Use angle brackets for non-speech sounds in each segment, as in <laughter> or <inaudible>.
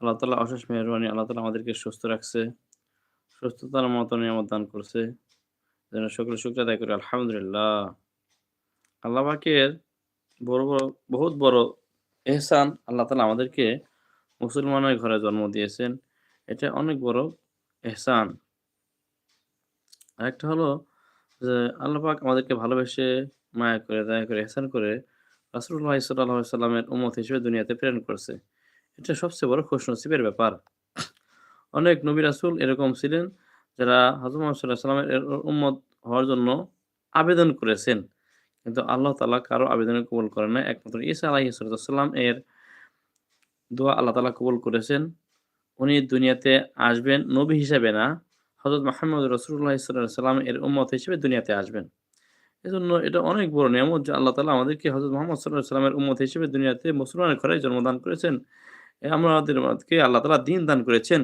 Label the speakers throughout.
Speaker 1: আল্লাহ তালা অশেষ মেহরবানি, আল্লাহ তালা আমাদেরকে সুস্থ রাখছে, সুস্থতার মতো নিয়ামত দান করছে। যেন সকলে শুক্র আদায় করি, আলহামদুলিল্লাহ। আল্লাহ পাকের বড় বড়, বহুত বড় এহসান আল্লাহ তালা আমাদেরকে মুসলমানের ঘরে জন্ম দিয়েছেন। এটা অনেক বড় এহসান। আরেকটা হলো যে আল্লাহ পাক আমাদেরকে ভালোবেসে, মায়া করে, দয়া করে, এহসান করে রাসুল্লাহ সাল্লাহ সাল্লামের উম্মত হিসেবে দুনিয়াতে প্রেরণ করছে। এটা সবচেয়ে বড় খুশনসিবের ব্যাপার। অনেক নবী রাসুল এরকম ছিলেন যারা হজরত মোহাম্মদ উম্মত হওয়ার জন্য আবেদন করেছেন। কিন্তু আল্লাহ তালা কারও আবেদন কবুল করেন না একমাত্র ইসা আলাহি সাল্লাম এর দোয়া আল্লাহ তালা কবুল করেছেন। উনি দুনিয়াতে আসবেন নবী হিসেবে না হজরত মাহমুদ রসুল্লাহ সাল্লাম এর উম্মত হিসেবে দুনিয়াতে আসবেন। এজন্য এটা অনেক বড় নিয়ামত যে আল্লাহ তালা আমাদেরকে হজরত মোহাম্মদ সাল্লাহ সাল্লামের উম্মত হিসেবে দুনিয়াতে মুসলমানের ঘরে জন্মদান করেছেন। আমাদেরকে আল্লাহ তালা দিন দান করেছেন।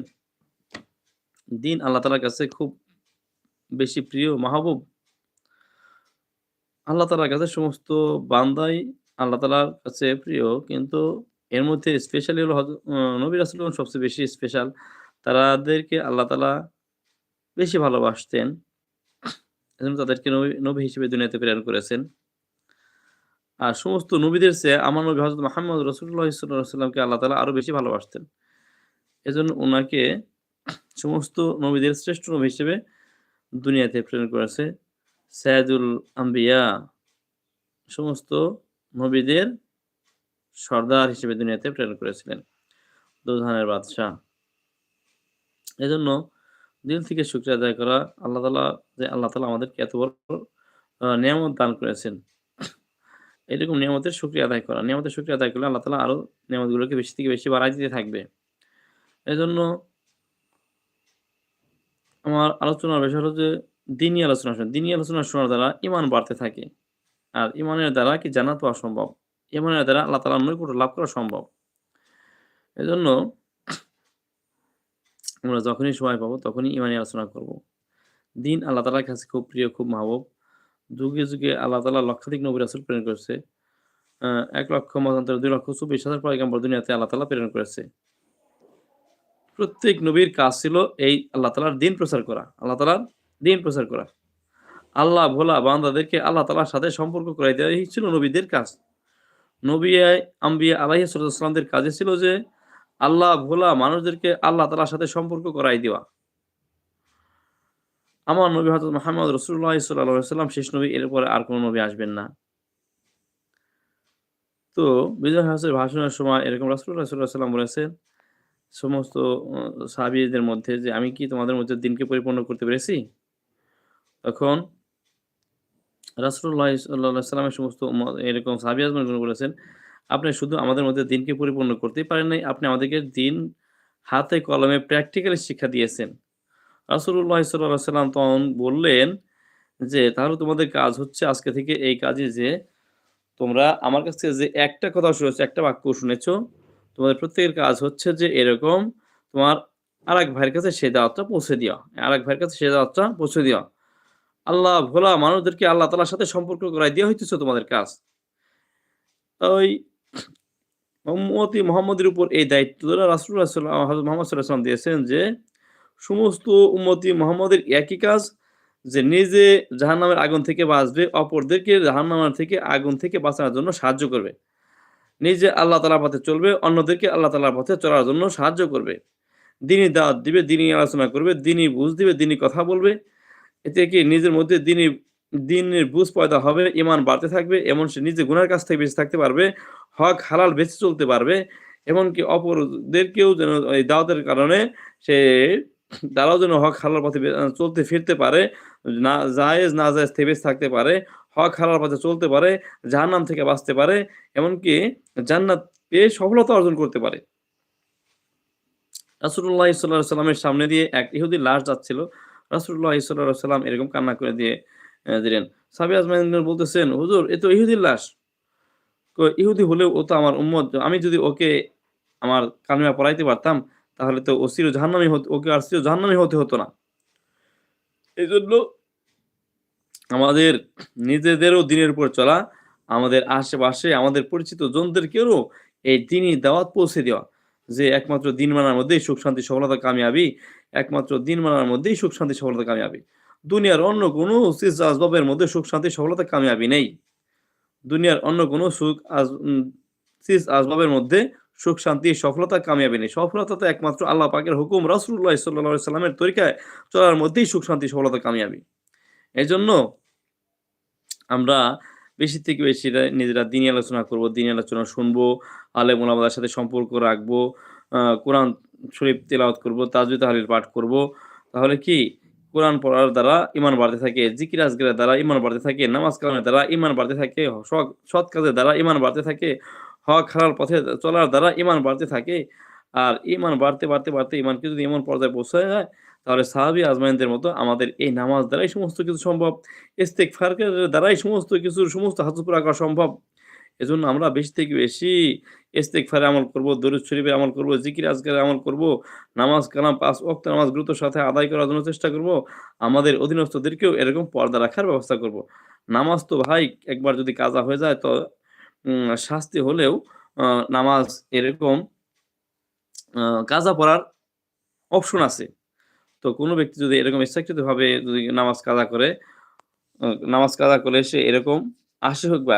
Speaker 1: দিন আল্লাহ তালার কাছে খুব বেশি প্রিয়, মাহবুব। আল্লাহ তালার কাছে সমস্ত বান্দাই আল্লাহ তালার কাছে প্রিয়, কিন্তু এর মধ্যে স্পেশালি হলো নবী রাসুল সবচেয়ে বেশি স্পেশাল তারাদেরকে আল্লাহ তালা বেশি ভালোবাসতেন। তাদেরকে নবী নবী হিসেবে দুনিয়াতে প্রেরণ করেছেন। আর সমস্ত নবীদের চেয়ে আমার নবী হজরত মাহমদ রসুল্লাহ সাল্লামকে আল্লাহ তালা আরও বেশি ভালোবাসতেন। এজন্য ওনাকে সমস্ত নবীদের শ্রেষ্ঠ নবী হিসেবে দুনিয়াতে প্রেরণ করেছে সায়াদুল আম্বিয়া। সমস্ত নবীদের সর্দার হিসেবে দুনিয়াতে প্রেরণ করেছিলেন দুধানের বাদশাহ। এজন্য দিল থেকে শুক্রিয়া আদায় করা আল্লাহ তালা যে আল্লাহ তালা আমাদেরকে এত বড় নিয়ামত দান করেছেন। এরকম নিয়ামতের শুক্রিয়া আদায় করা। নিয়ামতের শুক্রিয়া আদায় করলে আল্লাহ তালা আরও নিয়ামতগুলোকে বেশি থেকে বেশি বাড়াই দিতে থাকবে। এজন্য আমার আলোচনার বিষয় হলো যে দিনই আলোচনা শোনা। দিনই আলোচনা শোনার দ্বারা ইমান বাড়তে থাকে। আর ইমানের দ্বারা কি জানা পাওয়া সম্ভব? ইমানের দ্বারা আল্লাহ তালা নৈকট্য লাভ করা সম্ভব। এজন্য আমরা যখনই সময় পাবো, তখনই ইমানি আলোচনা করব। দিন আল্লাহ তালার কাছে খুব প্রিয়, খুব মাহবুব। যুগে যুগে আল্লাহ তালা লক্ষাধিক নবী রাসুল প্রেরণ করেছে। এক লক্ষ মতান্তর দুই লক্ষ, চব্বিশ হাজার পয়গাম্বর দুনিয়াতে আল্লাহ তালা প্রেরণ করেছে। প্রত্যেক নবীর কাজ ছিল এই আল্লাহ তালার দিন প্রচার করা, আল্লাহ তালার দিন প্রচার করা। আল্লাহ ভোলা বান্দাদেরকে আল্লাহ তালার সাথে সম্পর্ক করাই দেওয়া ছিল নবীদের কাজ। নবী আম্বিয়া আলাহি সাল্লামদের কাজে ছিল যে আল্লাহ ভোলা মানুষদেরকে আল্লাহ তালার সাথে সম্পর্ক করাই দেওয়া। আমার নবী হজরত মোহাম্মদ রসুল্লাহ সাল্লাম শেষ নবী, এরপরে আর কোনো নবী আসবেন না। তো বিজয় হাসের ভাষণের সময় এরকম রাসুল্লাহ সাল্লাহ সাল্লাম বলেছেন, সমস্ত সাহাবিদের মধ্যে যে আমি কি তোমাদের মধ্যে দিনকে পরিপূর্ণ করতে পেরেছি? তখন রাসুল্লাহ সাল্লাহ সাল্লামের সমস্ত এরকম সাহাবি আজমান বলেছেন, আপনি শুধু আমাদের মধ্যে দিনকে পরিপূর্ণ করতেই পারেন নাই, আপনি আমাদেরকে দিন হাতে কলমে প্র্যাকটিক্যালি শিক্ষা দিয়েছেন। রাসুল্লাহ সাল্লাহ সাল্লাম তখন বললেন যে, তাহলে তোমাদের কাজ হচ্ছে আজকে থেকে এই কাজে যে, তোমরা আমার কাছ থেকে যে একটা কথা শুনেছো, একটা বাক্য শুনেছো, তোমাদের প্রত্যেকের কাজ হচ্ছে যে এরকম, তোমার আর এক ভাইয়ের কাছে সে দাওয়াতটা পৌঁছে দেওয়া আর এক ভাইয়ের কাছে সে দাওয়াতটা পৌঁছে দেওয়া আল্লাহ ভোলা মানুষদেরকে আল্লাহ তালার সাথে সম্পর্ক করাই দেওয়া হইতেছে তোমাদের কাজ। ওই মোহাম্মদের উপর এই দায়িত্ব রাসুল্লাহ মোহাম্মদ দিয়েছেন যে সমস্ত উম্মতি মোহাম্মদের একই কাজ, যে নিজে জাহান্নামের আগুন থেকে বাঁচবে, অপরদেরকে জাহান্নামের থেকে আগুন থেকে বাঁচানোর জন্য সাহায্য করবে। নিজে আল্লাহ তালার পথে চলবে, অন্যদেরকে আল্লাহ তালার পথে চলার জন্য সাহায্য করবে। দিনই দাওয়াত দিবে, দিনই আলোচনা করবে, দিনই বুঝ দিবে, দিনই কথা বলবে। এতে কি নিজের মধ্যে দিনই, দিনের বুঝ পয়দা হবে ইমান বাড়তে থাকবে, এমন সে নিজে গুনার কাছ থেকে বেঁচে থাকতে পারবে, হক হালাল বেঁচে চলতে পারবে, এমনকি অপরদেরকেও যেন এই দাওয়াতের কারণে সে তারাও যেন হক হালাল পথে চলতে ফিরতে পারে, না জায়েজ না জায়েজ থেকে বেঁচে থাকতে পারে, হক হালাল পথে চলতে পারে, জাহান্নাম থেকে বাঁচতে পারে, এমনকি জান্নাত পেয়ে সফলতা অর্জন করতে পারে। রাসুল্লাহ সাল্লাহ সাল্লামের সামনে দিয়ে এক ইহুদি লাশ যাচ্ছিল। রাসুল্লাহ সাল্লাহ সাল্লাম এরকম কান্না করে দিয়ে দিলেন, সাবি আজমাইন বলতেছেন, হুজুর, এ তো ইহুদির লাশ। ইহুদি হলেও ও তো আমার উম্মত, আমি যদি ওকে আমার কালিমা পড়াইতে পারতাম তাহলে তো ও চির জাহান্নামি হতো ওকে আর চির জাহান্নামি হতে হতো না। এই জন্য আমাদের নিজেদেরও দিনের উপর চলা আমাদের আশেপাশে আমাদের পরিচিত জনদেরকেও এই দিনই দাওয়াত পৌঁছে দেওয়া যে একমাত্র দিন মানার মধ্যেই সুখ শান্তি সফলতা কামিয়াবি একমাত্র দিন মানার মধ্যেই সুখ শান্তি সফলতা কামিয়াবি। দুনিয়ার অন্য কোনো চিজ আসবাবের মধ্যে সুখ শান্তি সফলতা কামিয়াবি নেই। দুনিয়ার অন্য কোনো সুখ উম, চিজ আসবাবের মধ্যে সুখ, শান্তি, সফলতা, কামিয়াবি নেই। সফলতা তো একমাত্র আল্লাহ পাকের হুকুম। রাসূলুল্লাহ সাল্লাল্লাহু সাল্লামের তরিকায় চলার মধ্যেই সুখ, শান্তি, সফলতা, কামিয়াবি। এই জন্য আমরা বেশি থেকে বেশি নিজেরা দিনী আলোচনা করব, দিনী আলোচনা শুনব, আলেম ওলামাদের সাথে সম্পর্ক রাখব কোরআন শরীফ তেলাওয়াত করব তাজুদ তাহলিল পাঠ করব। তাহলে কি? কোরআন পড়ার দ্বারা ইমান বাড়তে থাকে, জিকির আজগের দ্বারা ইমান বাড়তে থাকে, নামাজ কালামের দ্বারা ইমান বাড়তে থাকে, সৎ কাজের দ্বারা ইমান বাড়তে থাকে হক হালাল পথে চলার দ্বারা ইমান বাড়তে থাকে। আর ইমান বাড়তে বাড়তে বাড়তে ইমানকে যদি এমন পর্যায়ে পৌঁছায় যায়, তাহলে সাহাবি আজমাইনদের মতো আমাদের এই নামাজ দ্বারাই সমস্ত কিছু সম্ভব। ইস্তেকফারের দ্বারাই সমস্ত কিছুর সমস্ত হাত পুরা করা সম্ভব। এজন্য আমরা বেশি থেকে বেশি ইস্তেকফারে আমল করব, দরুদ শরীফে আমল করব, জিকির আজকারে আমল করব, নামাজ কালাম পাঁচ ওয়াক্ত নামাজ গুরুত্বের সাথে আদায় করার জন্য চেষ্টা করব। আমাদের অধীনস্থদেরকেও এরকম পর্দা রাখার ব্যবস্থা করব। নামাজ তো ভাই একবার যদি কাজা হয়ে যায়, তো শাস্তি হলেও নামাজ এরকম কাজা পড়ার অপশন আছে। তো কোনো ব্যক্তি যদি এরকম ইচ্ছাকৃতভাবে যদি নামাজ কাজা করে নামাজ কাজা করে সে এরকম আশি হোক বা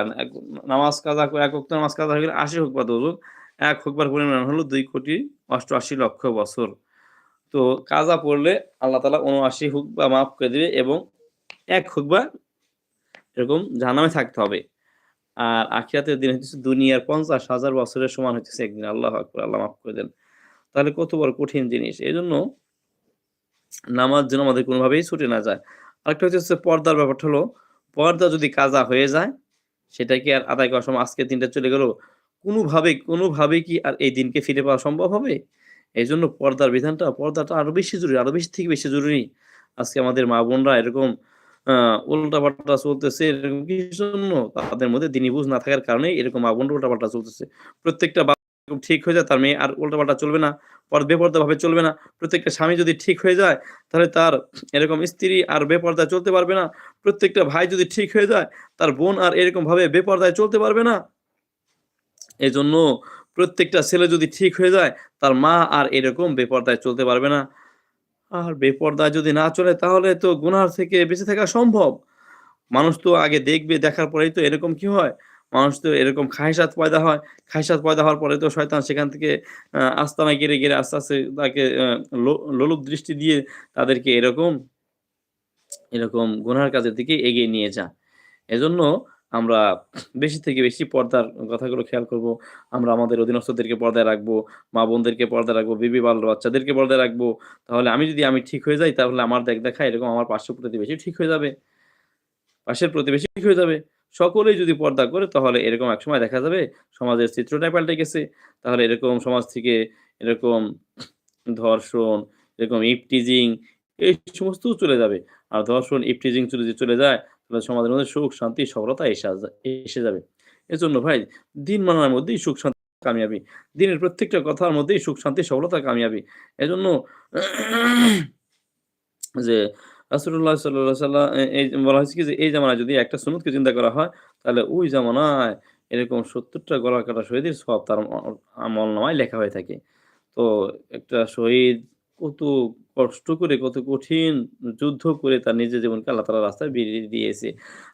Speaker 1: নামাজ কাজা করে, এক অক্ত নামাজ কাজা হয়ে গেলে আশি হোক বা দোজক এক হোকবার পরিমাণ হলো দুই কোটি অষ্টআশি লক্ষ বছর। তো কাজা পড়লে আল্লাহ তালা উনআশি হোক বা মাফ করে দিবে এবং এক হোক বা এরকম জানামে থাকতে হবে। আর আখিরাতের দিন হচ্ছে দুনিয়ার পঞ্চাশ হাজার বছরের সমান হচ্ছে একদিন। আল্লাহ আকবর, আল্লাহ মাফ করে দেন। তাহলে কত বড় কঠিন জিনিস। এই জন্য নামাজ যেন আমাদের কোনোভাবেই ছুটে না যায়। আরেকটা হচ্ছে পর্দার ব্যাপারটা হলো, পর্দা যদি কাজা হয়ে যায়, সেটা কি আর আদায় করার সময় আজকের দিনটা চলে গেল। কোনোভাবে কোনোভাবে কি আর এই দিনকে ফিরে পাওয়া সম্ভব হবে? এই জন্য পর্দার বিধানটা, পর্দাটা আরও বেশি জরুরি, আরও বেশি থেকে বেশি জরুরি। আজকে আমাদের মা বোনরা এরকম আহ উল্টা পাল্টা চলতেছে, এরকম কি জন্য? তাদের মধ্যে দিনী বুঝ না থাকার কারণে এরকম মা বোনরা উল্টা চলতেছে। প্রত্যেকটা ঠিক হয়ে যায়, তার মেয়ে আর উল্টা পাল্টা চলবে না, পর বেপর্দা ভাবে চলবে না। প্রত্যেকটা স্বামী যদি ঠিক হয়ে যায়, তাহলে তার এরকম স্ত্রী আর বেপর্দা চলতে পারবে না। প্রত্যেকটা ভাই যদি ঠিক হয়ে যায়, তার বোন আর এরকম ভাবে বেপর্দায় চলতে পারবে না। এই জন্য প্রত্যেকটা ছেলে যদি ঠিক হয়ে যায়, তার মা আর এরকম বেপর্দায় চলতে পারবে না। আর বেপর্দায় যদি না চলে, তাহলে তো গুনার থেকে বেঁচে থাকা সম্ভব। মানুষ তো আগে দেখবে, দেখার পরেই তো এরকম কি হয়? মানুষ তো এরকম খাইসাত পয়দা হয়। খাইসাত পয়দা হওয়ার পরে তো শয়তান সেখান থেকে আস্তানা গেড়ে গেড়ে আস্তে আস্তে তাকে লোলুপ দৃষ্টি দিয়ে তাদেরকে এরকম এরকম গুনার কাজের দিকে এগিয়ে নিয়ে যা এজন্য আমরা বেশি থেকে বেশি পর্দার কথাগুলো খেয়াল করব। আমরা আমাদের অধীনস্থদেরকে পর্দায় রাখব, মা বোনদেরকে পর্দায় রাখব, বিবি বাল বাচ্চাদেরকে পর্দায় রাখব। তাহলে আমি যদি আমি ঠিক হয়ে যাই, তাহলে আমার দেখ দেখা এরকম আমার পার্শ্ব প্রতিবেশী ঠিক হয়ে যাবে। পাশের প্রতিবেশী ঠিক হয়ে যাবে। সকলেই যদি পর্দা করে, তাহলে এরকম একসময় দেখা যাবে সমাজের চিত্রটাই পাল্টে গেছে। তাহলে এরকম সমাজ থেকে এরকম ধর্ষণ, এরকম ইপটিজিং এই সমস্ত চলে যাবে। আর ধর্ষণ, ইপটিজিং যদি চলে যায় তাহলে সমাজের মধ্যে সুখ, শান্তি, সফলতা এসে যাবে। এজন্য ভাই, দিন মানার মধ্যেই সুখ, শান্তি, কামিয়াবি। দিনের প্রত্যেকটা কথার মধ্যেই সুখ, শান্তি, সফলতা, কামিয়াবি। এজন্য <clears throat> যে রাসূলুল্লাহ সাল্লাল্লাহু সাল্লাম এই বলা হয়েছে কি যে, এই জামানায় যদি একটা সুন্নতকে চিন্তা করা হয়, তাহলে ওই জামানায় এরকম ৭০ টা গলা কাটা শহীদের সব তার অ- আমলনামায় লেখা হয়ে থাকে। তো একটা শহীদ কত কষ্ট করে, কত কঠিন যুদ্ধ করে তার নিজের জীবনকে আল্লাহ তাআলার রাস্তায় বেরিয়ে দিয়েছে।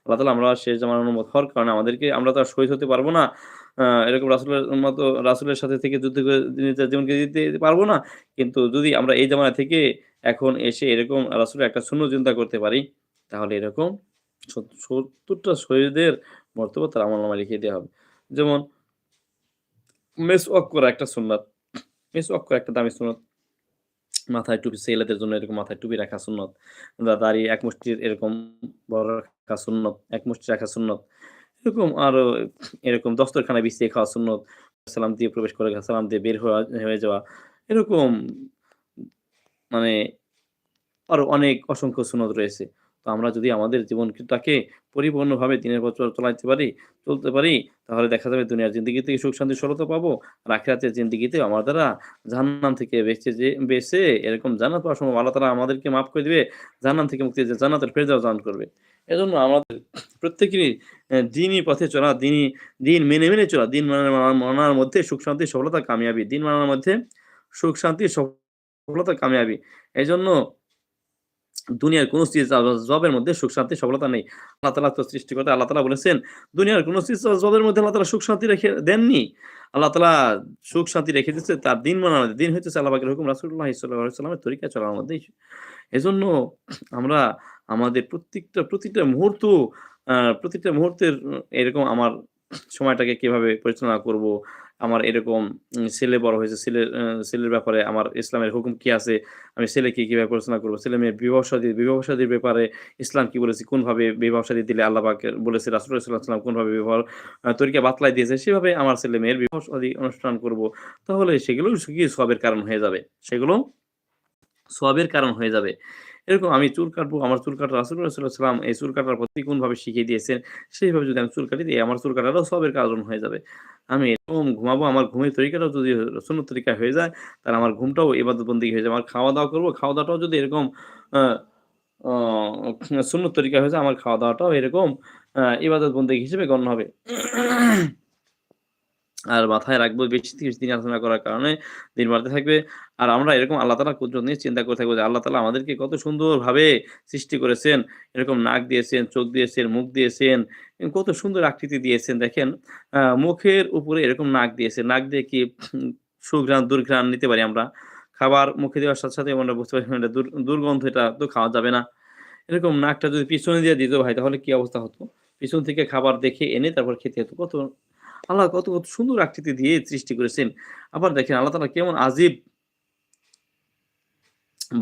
Speaker 1: আল্লাহ তাআলা আমরা শেষ জামানার উম্মত হওয়ার কারণে আমাদেরকে, আমরা তো আর শহীদ হতে পারব না। এরকম রাসুলের মতো, রাসুলের সাথে থেকে যুদ্ধ করে নিজের জীবনকে দিতে পারব না। কিন্তু যদি আমরা এই জামানা থেকে এখন এসে এরকম রাসূলের একটা শূন্য চিন্তা করতে পারি, তাহলে এরকম সত্তরটা ৭০ টা শহীদের মর্তবা তার আমলনামায় লিখিয়ে দেয়া হবে। যেমন মেসওয়াক করা একটা সুন্নাত। মেসওয়াক করা একটা দামি সুন্নাত। মাথায় টুপি ছেলেদের জন্য এরকম মাথায় টুপি রাখা সুন্নত। দাঁড়িয়ে দাড়ি এক মুষ্টির এরকম বড় রাখা সুন্নত, এক মুষ্টি রাখা সুন্নত। এরকম আরও এরকম দস্তরখানা বিছিয়ে খাওয়া সুন্নত। সালাম দিয়ে প্রবেশ করে সালাম দিয়ে বের হয়ে যাওয়া। এরকম মানে আরও অনেক অসংখ্য সুন্নত রয়েছে। তো আমরা যদি আমাদের জীবনটাকে পরিপূর্ণভাবে দিনের পর চলাইতে পারি, চলতে পারি তাহলে দেখা যাবে দুনিয়ার জিন্দেগিতে সুখ শান্তি সফলতা পাবো। আর আখিরাতের জিন্দেগিতেও আমার দ্বারা জাহান্নাম থেকে বেঁচে যে বেঁচে এরকম জান্নাত পাওয়া সম্ভব। আল্লাহ তাআলা আমাদেরকে মাফ করে দিবে। জাহান্নাম থেকে মুক্তি দিয়ে জান্নাতুল ফেরদাউস দান করবে। এজন্য আমাদের প্রত্যেকেরই দিনই পথে চলা, দিনই দিন মেনে, মেনে চলা, দিন মানা মানার মধ্যে সুখ শান্তি সফলতা কামিয়াবি। দিন মানার মধ্যে সুখ শান্তি সফলতা কামিয়াবি। এজন্য দুনিয়ার কোন জবের মধ্যে সুখ শান্তি সফলতা নেই। আল্লাহ তাআলা তো সৃষ্টিকর্তা আল্লাহ তাআলা বলেছেন, দুনিয়ার কোন জবের মধ্যে আল্লাহ তাআলা সুখ শান্তি রেখে দেননি। আল্লাহ তাআলা সুখ শান্তি রেখে দিচ্ছে তার দিন মানার দিন হইতেছে আল্লাহ পাকের হুকুম আলাইহি ওয়াসাল্লামের তরিকা চলার মধ্যেই। এজন্য আমরা আমাদের প্রত্যেকটা প্রতিটা মুহূর্ত প্রতিটা মুহূর্তের এরকম আমার সময়টাকে কীভাবে পরিচালনা করব। আমার এরকম ছেলে বড় হয়েছে, ছেলের ছেলের ব্যাপারে আমার ইসলামের হুকুম কি আছে? আমি ছেলেকে কীভাবে পরিচালনা করব ছেলে-মেয়ের বিবাহ-শাদী বিবাহ-শাদীর ব্যাপারে ইসলাম কি বলেছে? কোনভাবে বিবাহ-শাদী দিলে আল্লাহ পাক বলেছে ওয়াসাল্লাম কোনভাবে বিবাহ তরিকা বাতলায় দিয়েছে সেভাবে আমার ছেলে-মেয়ের বিবাহ-শাদী অনুষ্ঠান করব। তাহলে সেগুলো কি সওয়াবের কারণ হয়ে যাবে। সেগুলো সওয়াবের কারণ হয়ে যাবে। এরকম আমি চুল কাটবো, আমার চুল কাটা আলাইহি ওয়াসাল্লাম এই চুল কাটার পদ্ধতি কোনভাবে শিখিয়ে দিয়েছেন, সেইভাবে যদি আমি চুল কাটি দিই আমার চুল কাটাটাও সবের কারণ হয়ে যাবে। আমি এরকম ঘুমাবো, আমার ঘুমের তরিকাটাও যদি সুন্নত তরিকা হয়ে যায়, তাহলে আমার ঘুমটাও ইবাদত বন্দেগী হয়ে যাবে। আমার খাওয়া-দাওয়া করব খাওয়া-দাওয়াটাও যদি এরকম অ তরিকা হয়ে যায়, আমার খাওয়া-দাওয়াটাও এরকম আ ইবাদত বন্দেগী হিসেবে গণ্য হবে। আর মাথায় রাখব বেশি বেশি দিন আলোচনা করার কারণে দিন বাড়তে থাকবে। আর আমরা এরকম আল্লাহ তাআলার কুদরত নিয়ে চিন্তা করে থাকব যে আল্লাহ তাআলা আমাদেরকে কত সুন্দরভাবে সৃষ্টি করেছেন। এরকম নাক দিয়েছেন, চোখ দিয়েছেন, মুখ দিয়েছেন, কত সুন্দর আকৃতি দিয়েছেন। দেখেন মুখের উপরে এরকম নাক দিয়েছেন। নাক দিয়ে কি সুঘ্রাণ, দুর্ঘ্রাণ নিতে পারি আমরা। খাবার মুখে দেওয়ার সাথে, সাথে আমরা বুঝতে পারি এটা দুর দুর্গন্ধ এটা তো খাওয়া যাবে না। এরকম নাকটা যদি পিছনে দিয়ে দিত ভাই তাহলে কি অবস্থা হতো? পিছন থেকে খাবার দেখে এনে তারপর খেতে হতো। কত আল্লাহ কত, কত সুন্দর আকৃতি দিয়ে সৃষ্টি করেছেন। আবার দেখেন আল্লাহ তাআলা কেমন আজীব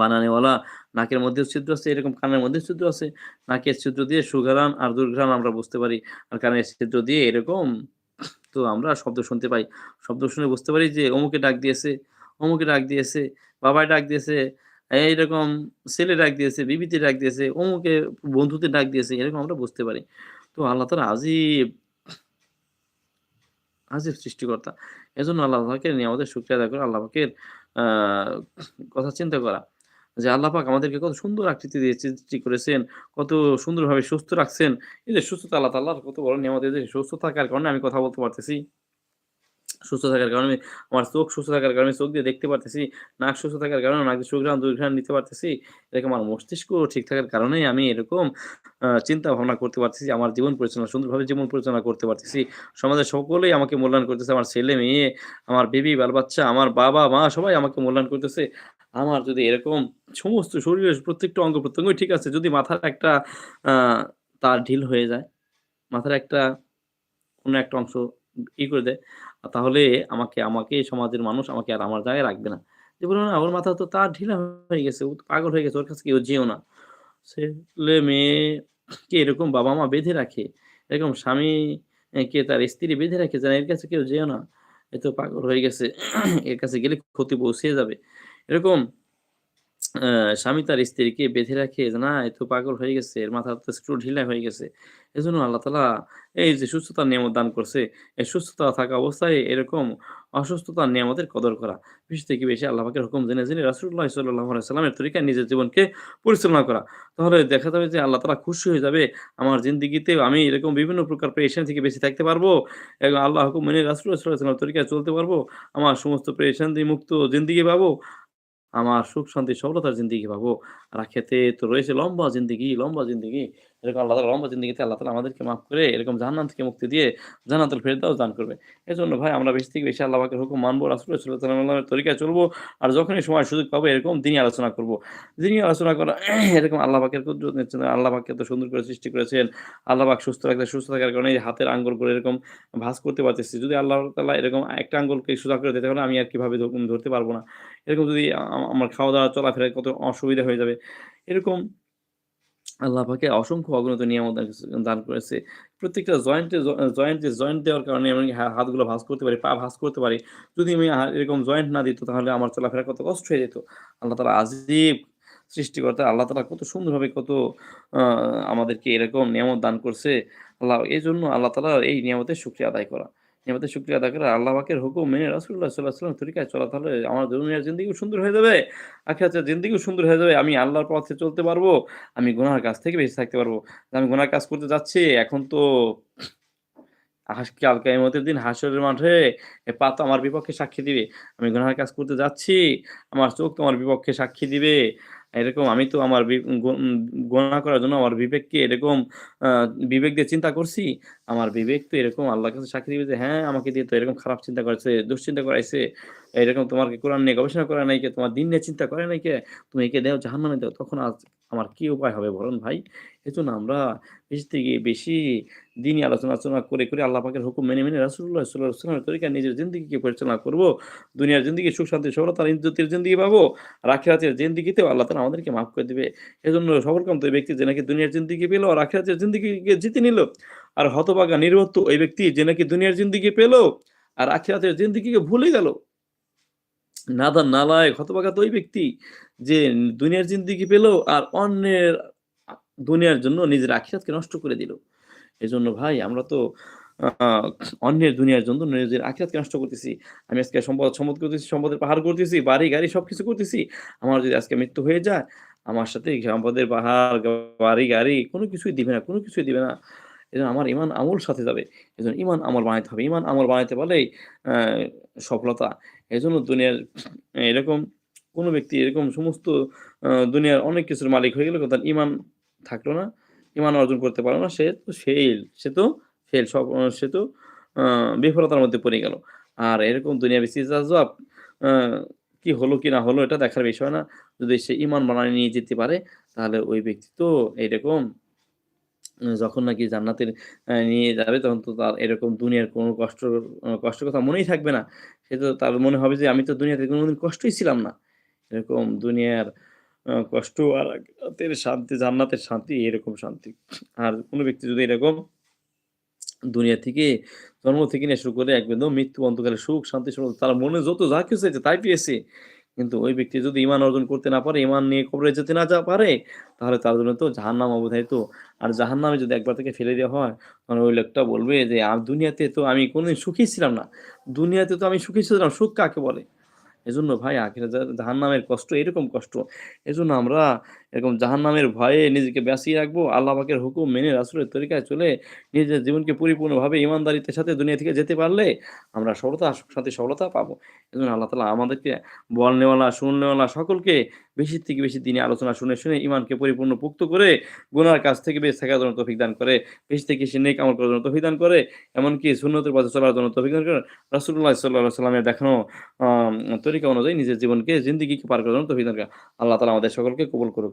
Speaker 1: বানানেওয়ালা নাকের মধ্যে ছিদ্র আছে, এরকম কানের মধ্যে ছিদ্র আছে। নাকের ছিদ্র দিয়ে সুঘ্রাণ আর দুর্ঘ্রাণ আমরা বুঝতে পারি। আর কানের ছিদ্র দিয়ে এরকম তো আমরা শব্দ শুনতে পাই। শব্দ শুনে বুঝতে পারি যে অমুকে ডাক দিয়েছে, অমুকে ডাক দিয়েছে, বাবায় ডাক দিয়েছে, এইরকম ছেলে ডাক দিয়েছে, বিবিতে ডাক দিয়েছে, অমুকে বন্ধুতে ডাক দিয়েছে। এরকম আমরা বুঝতে পারি। তো আল্লাহ তাআলা আজীব আজীব সৃষ্টিকর্তা। এজন্য আল্লাহ নিয়ে আমাদের শুক্রিয়া আদায় করে পাকের কথা চিন্তা করা। যে আল্লাহ পাক আমাদেরকে কত সুন্দর আকৃতি দিয়ে সৃষ্টি করেছেন, কত সুন্দরভাবে সুস্থ রাখছেন। এই যে সুস্থতা আল্লাহ তাল্লাহ কত বড় নিয়ম এদের সুস্থ থাকার কারণে আমি কথা বলতে পারতেছি। সুস্থ থাকার কারণে আমার চোখ সুস্থ থাকার কারণে চোখ দিয়ে দেখতে পারতেছি। নাক সুস্থ থাকার কারণে নাক দিয়ে সুঘ্রাণ, দুর্ঘ্রাণ নিতে পারতেছি। এরকম আমার মস্তিষ্ক ঠিক থাকার কারণেই আমি এরকম চিন্তা ভাবনা করতে পারতেছি। আমার জীবন পরিচালনা সুন্দরভাবে জীবন পরিচালনা করতে পারতেছি। সমাজের সকলেই আমাকে মূল্যায়ন করতেছে। আমার ছেলে-মেয়ে, আমার বেবি বাল-বাচ্চা, আমার বাবা-মা সবাই আমাকে মূল্যায়ন করতেছে। আমার যদি এরকম সমস্ত শরীরের প্রত্যেকটা অঙ্গ-প্রত্যঙ্গই ঠিক আছে। যদি মাথার একটা তার ঢিল হয়ে যায়, মাথার একটা কোনো একটা অংশ ই করে দেয়, তাহলে আমাকে আমাকে সমাজের মানুষ আমাকে আর আমার জায়গায় রাখবে না। যে বলবে না ওর মাথা তো তার ঢিলা হয়ে গেছে। ও পাগল হয়ে গেছে। ওর কাছে কেউ যেও না। ছেলে-মেয়েকে এরকম বাবা-মা বেঁধে রাখে। এরকম স্বামী কে তার স্ত্রী বেঁধে রাখে যেন "এর কাছে কেউ যেও না। এ তো পাগল হয়ে গেছে। এর কাছে গেলে ক্ষতি পৌঁছে যাবে।" এরকম স্বামী তার স্ত্রীকে বেঁধে রাখে "না এ তো পাগল হয়ে গেছে। এর মাথার তো স্ক্রু ঢিলা হয়ে গেছে।" এজন্য আল্লাহ তালা এই যে সুস্থতার নিয়ামত দান করছে, এই সুস্থতা থাকা অবস্থায় এরকম অসুস্থতার নিয়ামতের কদর করা। বেশি থেকে বেশি আল্লাহকে হুকুম জেনে, জেনে রাসুল্লাহ সাল্লাল্লাহু আলাইহি ওয়াসাল্লামের তরিকায় নিজের জীবনকে পরিচালনা করা। তাহলে দেখা যাবে যে আল্লাহ তালা খুশি হয়ে যাবে। আমার জিন্দেগিতেও আমি এরকম বিভিন্ন প্রকার পেরেশানি থেকে বেঁচে থাকতে পারব এবং আল্লাহর হুকুম মেনে রাসূলুল্লাহ সাল্লাল্লাহু আলাইহি তরিকায় চলতে পারব। আমার সমস্ত পেরেশানি মুক্ত জিন্দেগি পাবো। আমার সুখ শান্তি সফলতার জিন্দিগি পাবো। আর খেতে তো রয়েছে লম্বা জিন্দিগি লম্বা জিন্দেগি। এরকম আল্লাহ তাআলা লম্বা জিন্দেগিতে আল্লাহ তাআলা আমাদেরকে মাফ করে এরকম জাহান্নাম থেকে মুক্তি দিয়ে জান্নাতুল ফেরদাউস দান করবে। এই জন্য ভাই আমরা বেশি থেকে বেশি আল্লাহ পাকের হুকুম মানবো, আলাইহি ওয়াসাল্লামের তরিকায় চলবো। আর যখনই সময় সুযোগ পাবো এরকম দিনই আলোচনা করব দিনই আলোচনা করা <clears throat> এরকম আল্লাহ পাকের কুদরত নিচ্ছেন। আল্লাহ পাক এত সুন্দর করে সৃষ্টি করেছেন। আল্লাহ পাক সুস্থ রাখতে সুস্থ থাকার কারণে হাতের করে এরকম ভাঁজ করতে পারতেছি। যদি আল্লাহ তালা এরকম একটা আঙ্গুলকে সোজা করে দিতে তাহলে আমি আর কীভাবে ধরতে পারব না। এরকম যদি আমার খাওয়া-দাওয়া চলাফেরায় কত অসুবিধা হয়ে যাবে। এরকম আল্লাহ পাকে অসংখ্য অগণিত নিয়ামত দান করেছে। প্রত্যেকটা জয়েন্টে জয়েন্টে জয়েন্ট দেওয়ার কারণে আমি হাতগুলো ভাঁজ করতে পারি, পা ভাঁজ করতে পারি। যদি আমি এরকম জয়েন্ট না দিত তাহলে আমার চলাফেরা কত কষ্ট হয়ে যেত। আল্লাহ তাআলা আজীব সৃষ্টিকর্তা। আল্লাহ তাআলা কত সুন্দরভাবে কত আমাদেরকে এরকম নিয়ামত দান করছে। আল্লাহ এজন্য আল্লাহ তাআলার এই নিয়ামতের শুকরিয়া আদায় করা। নিয়ামতের শুক্রিয়া আদা করে আল্লাহ পাকের হুকুম মেনে রাসূলুল্লাহ সাল্লাল্লাহু আলাইহি ওয়াসাল্লাম তরিকায় চলা তাহলে আমার দুনিয়ার জিন্দেগিও সুন্দর হয়ে যাবে, আচ্ছা জিন্দেগিও সুন্দর হয়ে যাবে। আমি আল্লাহর পথে চলতে পারব। আমি গুনাহের কাছ থেকে বেঁচে থাকতে পারব। আমি গুনাহের কাজ করতে যাচ্ছি এখন তো কাল কিয়ামতের দিন হাসরের মাঠে পা তো আমার বিপক্ষে সাক্ষী দিবে। আমি গুনাহের কাজ করতে যাচ্ছি, আমার চোখ তোমার বিপক্ষে সাক্ষী দিবে। এরকম আমি তো আমার গণনা করার জন্য আমার বিবেককে এরকম বিবেক দিয়ে চিন্তা করছি। আমার বিবেক তো এরকম আল্লাহর কাছে সাক্ষী দিবে যে, হ্যাঁ, আমাকে দিয়ে তো এরকম খারাপ চিন্তা করেছে, দুশ্চিন্তা করাইছে। এরকম তোমার কোরআন নিয়ে গবেষণা করে নাই কে? তোমার দিন নিয়ে চিন্তা করে নাই কে? তুমি একে দেও জাহান্নামে দাও। তখন আজ আমার কি উপায় হবে বলুন ভাই? এজন্য আমরা বেশি থেকে বেশি দিনী আলোচনা আলোচনা করে, করে আল্লাহ পাকের হুকুম মেনে, মেনে আলাইহি ওয়াসাল্লামের তরিকায় নিজের জিন্দেগিকে পরিচালনা করব। দুনিয়ার জিন্দেগি সুখ শান্তি সফলতার ইজ্জতের জিন্দেগি পাবো। আর আখিরাতের জিন্দেগিতেও আল্লাহ তাআলা আমাদেরকে মাফ করে দিবে। এজন্য সফলকাম তো ব্যক্তি যে নাকি দুনিয়ার জিন্দেগি পেল আর আখিরাতের জিন্দেগিকে জিতে নিল। আর হতভাগা নির্বোধ ওই ব্যক্তি যে নাকি দুনিয়ার জিন্দেগি পেল আর আখিরাতের জিন্দেগিকে ভুলে গেল। নাদান নালায়েক হতভাগা তো ওই ব্যক্তি যে দুনিয়ার জিন্দেগি পেল আর অন্যের দুনিয়ার জন্য নিজের আখিরাতকে নষ্ট করে দিল। এজন্য ভাই আমরা তো অন্যের দুনিয়ার জন্য নিজের আখিরাতকে নষ্ট করতেছি। আমি আজকে সম্পদ, সম্পদ করতেছি, সম্পদের পাহাড় করতেছি, বাড়ি-গাড়ি সবকিছু করতেছি। আমার যদি আজকে মৃত্যু হয়ে যায়, আমার সাথে সম্পদের পাহাড়, বাড়ি-গাড়ি কোনো কিছুই দিবে না, কোনো কিছুই দিবে না। এজন্য আমার ইমান আমল সাথে যাবে। এজন্য ইমান আমল বানাইতে হবে। ইমান আমল বানাইতে পারলেই সফলতা। এজন্য দুনিয়ার, এরকম কোন ব্যক্তি, এরকম সমস্ত দুনিয়ার অনেক কিছুর মালিক হয়ে গেল তার ঈমান থাকল না। ইমান অর্জন করতে পারল না। সে তো ফেইল সে তো ফেইল সব, সে তো বিফলতার মধ্যে পড়ে গেল। আর এরকম দুনিয়াবি চিজ-আসবাব আ কি হলো কি না হলো এটা দেখার বিষয় না। যদি সে ইমান বানায় নিয়ে যেতে পারে, তাহলে ওই ব্যক্তি তো এরকম যখন নাকি জান্নাতের নিয়ে যাবে তখন তো তার এরকম দুনিয়ার কোন কষ্ট কষ্টের কথা মনেই থাকবে না। সে তো তার মনে হবে যে আমি তো দুনিয়াতে কোনোদিন কষ্টই ছিলাম না। এরকম দুনিয়ার কষ্ট আর আখিরাতের শান্তি, জান্নাতের শান্তি এরকম শান্তি। আর কোনো ব্যক্তি যদি এরকম দুনিয়া থেকে জন্ম থেকে নিয়ে শুরু করে একদম মৃত্যু অন্তকালে সুখ, শান্তি, তার মনে যত যা কিছু তাই পেয়েছে। কিন্তু ওই ব্যক্তি যদি ইমান অর্জন করতে না পারে, ইমান নিয়ে কবরে যেতে না যা পারে, তাহলে তার জন্য তো জাহান্নাম অবধারিত। আর জাহান্নামে যদি একবার থেকে ফেলে দেওয়া হয়, তাহলে ওই লোকটা বলবে যে, দুনিয়াতে তো আমি কোনোদিন সুখী ছিলাম না। দুনিয়াতে তো আমি সুখী ছিলাম। সুখ কাকে বলে? এজন্য ভাই আখিরা জাহান্নামের কষ্ট এরকম কষ্ট। এজন্য আমরা এরকম জাহান্নামের ভয়ে নিজেকে বাঁচিয়ে রাখব। আল্লাহ পাকের হুকুম মেনে রাসুলের তরিকায় চলে নিজের জীবনকে পরিপূর্ণভাবে ঈমানদারিতার সাথে দুনিয়া থেকে যেতে পারলে আমরা সফলতা, সাথে সফলতা পাবো। এজন্য আল্লাহ তালা আমাদেরকে বলনেওয়ালা, শুননেওয়ালা সকলকে বেশি থেকে বেশি দিনে আলোচনা শুনে, শুনে ইমানকে পরিপূর্ণ পুক্ত করে গুনার কাছ থেকে বেঁচে থাকার জন্য তৌফিক দান করে, বেশি থেকে বেশি নেক আমল করার জন্য তৌফিক দান করে, এমনকি সুন্নতের পথে চলার জন্য তৌফিক দান করে। রাসূলুল্লাহ সাল্লাল্লাহু আলাইহি ওয়াসাল্লামের দেখানো তরিকা অনুযায়ী নিজের জীবনকে জিন্দেগিকে পার করার জন্য তৌফিক দান করে। আল্লাহ তালা আমাদের সকলকে কবুল করুক।